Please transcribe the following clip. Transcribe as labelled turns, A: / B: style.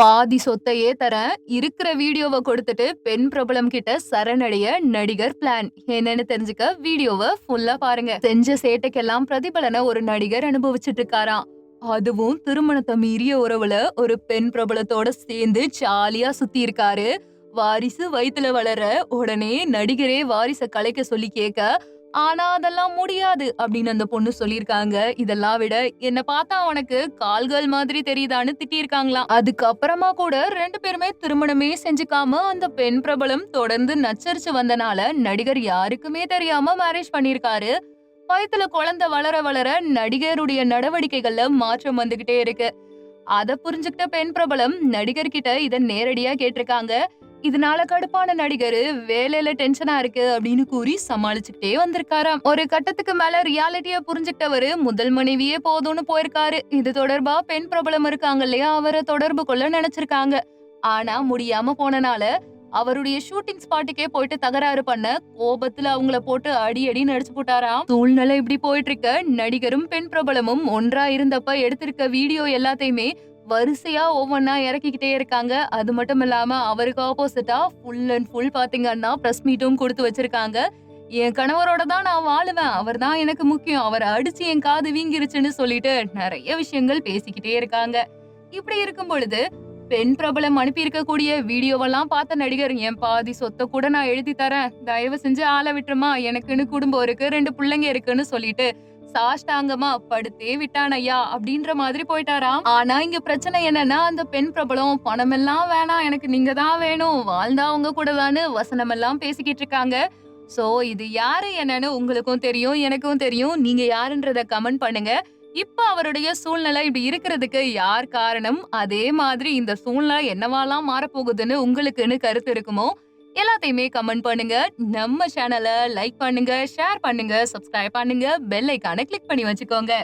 A: பாதி சொத்தையே தரேன். இருக்கிற வீடியோவை கொடுத்துட்டு பெண் பிரபலம் கிட்ட சரணடைய நடிகர் பிளான் என்னன்னு தெரிஞ்சுக்க வீடியோவை ஃபுல்லா பாருங்க. செஞ்ச சேட்டைக்கெல்லாம் பிரதிபலனை ஒரு நடிகர் அனுபவிச்சுட்டு இருக்காராம். அதுவும் திருமணத்தை மீறிய உறவுல ஒரு பெண் பிரபலத்தோட சேர்ந்து ஜாலியா சுத்தி இருக்காரு. வாரிசு வயிற்றுல வளர உடனே நடிகரே வாரிச கலைக்க சொல்லி கேட்க ஆனா அதெல்லாம் முடியாது அப்படின்னு அந்த பொண்ணு சொல்லியிருக்காங்க. இதெல்லாம் விட என்ன பார்த்தா உனக்கு கால்கள் மாதிரி தெரியுதான்னு திட்டியிருக்காங்களாம். அதுக்கப்புறமா கூட ரெண்டு பேருமே திருமணமே செஞ்சுக்காம அந்த பெண் பிரபலம் தொடர்ந்து நச்சரிச்சு வந்தனால நடிகர் யாருக்குமே தெரியாம மேரேஜ் பண்ணிருக்காரு வயத்துல குழந்தை வளர வளர நடிகருடைய நடவடிக்கைகள்ல மாற்றம் வந்துகிட்டே இருக்கு. அதை புரிஞ்சுக்கிட்ட பெண் பிரபலம் நடிகர்கிட்ட இதை நேரடியா கேட்டிருக்காங்க. இதனால கடுப்பான நடிகர் வேலையில டென்ஷனா இருக்கு அப்படின்னு கூறி சமாளிச்சுக்கிட்டே வந்திருக்காராம் ஒரு கட்டத்துக்கு மேல ரியாலிட்டிய புரிஞ்சுக்கிட்டவரு முதல் மனைவியே போதும்னு போயிருக்காரு. இது தொடர்பா பெண் பிரபலம் இருக்காங்க இல்லையா? அவரை தொடர்பு கொள்ள நினைச்சிருக்காங்க. ஆனா முடியாம போனனால அவருடைய ஷூட்டிங் ஸ்பாட்டுக்கே போயிட்டு தகராறு பண்ண கோபத்துல அவங்கள போட்டு அடி அடி நடிச்சு போட்டாராம் சூழ்நிலை இப்படி போயிட்டு இருக்க. நடிகரும் பெண் பிரபலமும் ஒன்றா இருந்தப்ப எடுத்திருக்க வீடியோ எல்லாத்தையுமே வரிசையா ஒவ்வொன்னா இறக்கிக்கிட்டே இருக்காங்க. அது மட்டும் இல்லாம அவருக்கு ஆப்போசிட்டா ஃபுல் அண்ட் ஃபுல் பாத்தீங்கன்னா பிரஸ் மீட்டும் கொடுத்து வச்சிருக்காங்க. என் கணவரோட தான் நான் வாழுவேன். அவர் தான் எனக்கு முக்கியம். அவரை அடிச்சு என் காது வீங்கிருச்சுன்னு சொல்லிட்டு நிறைய விஷயங்கள் பேசிக்கிட்டே இருக்காங்க. இப்படி இருக்கும் பொழுது பெண் பிரபலம் அனுப்பியிருக்கக்கூடிய வீடியோவெல்லாம் பார்த்த நடிகர் என் பாதி சொத்தை கூட நான் எழுதி தரேன். தயவு செஞ்சு ஆளை விட்டுருமா? எனக்குன்னு குடும்பம் இருக்கு ரெண்டு பிள்ளைங்க இருக்குன்னு சொல்லிட்டு சாஷ்டாங்கமா படுத்தே விட்டான் ஐயா அப்படின்ற மாதிரி போயிட்டாராம். ஆனா இங்க பிரச்சனை என்னன்னா அந்த பெண் பிரபலம் பணம் எல்லாம் வேணாம் எனக்கு நீங்க தான் வேணும் வாழ்ந்தா உங்க கூட தானு வசனம் எல்லாம் பேசிக்கிட்டு இருக்காங்க. சோ இது யாரு என்னன்னு உங்களுக்கும் தெரியும் எனக்கும் தெரியும். நீங்க யாருன்றத கமெண்ட் பண்ணுங்க. இப்ப அவருடைய சூழ்நிலை இப்படி இருக்கிறதுக்கு யார் காரணம்? அதே மாதிரி இந்த சூழ்நிலை என்னவாலாம் மாறப்போகுதுன்னு உங்களுக்குன்னு கருத்து இருக்குமோ எல்லாத்தையுமே கமெண்ட் பண்ணுங்க. நம்ம சேனலை லைக் பண்ணுங்க ஷேர் பண்ணுங்க சப்ஸ்கிரைப் பண்ணுங்க பெல் ஐக்கானை கிளிக் பண்ணி வச்சுக்கோங்க.